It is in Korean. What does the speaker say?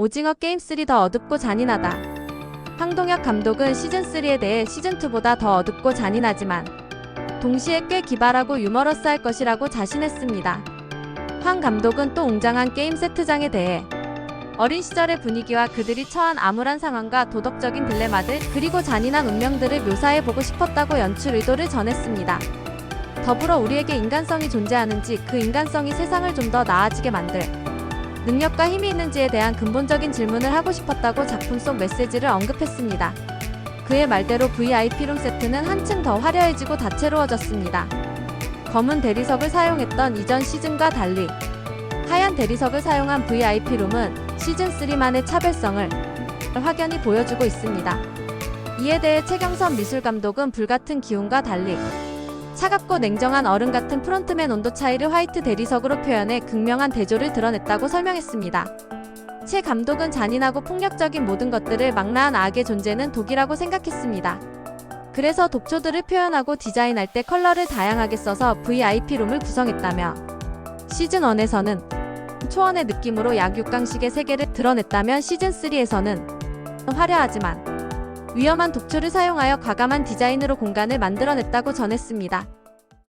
오징어 게임3 더 어둡고 잔인하다. 황동혁 감독은 시즌3에 대해 시즌2보다 더 어둡고 잔인하지만 동시에 꽤 기발하고 유머러스할 것이라고 자신했습니다. 황 감독은 또 웅장한 게임 세트장에 대해 어린 시절의 분위기와 그들이 처한 암울한 상황과 도덕적인 딜레마들 그리고 잔인한 운명들을 묘사해보고 싶었다고 연출 의도를 전했습니다. 더불어 우리에게 인간성이 존재하는지 그 인간성이 세상을 좀 더 나아지게 만들 능력과 힘이 있는지에 대한 근본적인 질문을 하고 싶었다고 작품 속 메시지를 언급했습니다. 그의 말대로 VIP룸 세트는 한층 더 화려해지고 다채로워졌습니다. 검은 대리석을 사용했던 이전 시즌과 달리 하얀 대리석을 사용한 VIP룸은 시즌3만의 차별성을 확연히 보여주고 있습니다. 이에 대해 최경선 미술감독은 불같은 기운과 달리 차갑고 냉정한 얼음 같은 프론트맨 온도 차이를 화이트 대리석으로 표현해 극명한 대조를 드러냈다고 설명했습니다. 최 감독은 잔인하고 폭력적인 모든 것들을 망라한 악의 존재는 독이라고 생각했습니다. 그래서 독초들을 표현하고 디자인할 때 컬러를 다양하게 써서 VIP룸을 구성했다며 시즌1에서는 초원의 느낌으로 약육강식의 세계를 드러냈다면 시즌3에서는 화려하지만 위험한 독초를 사용하여 과감한 디자인으로 공간을 만들어냈다고 전했습니다.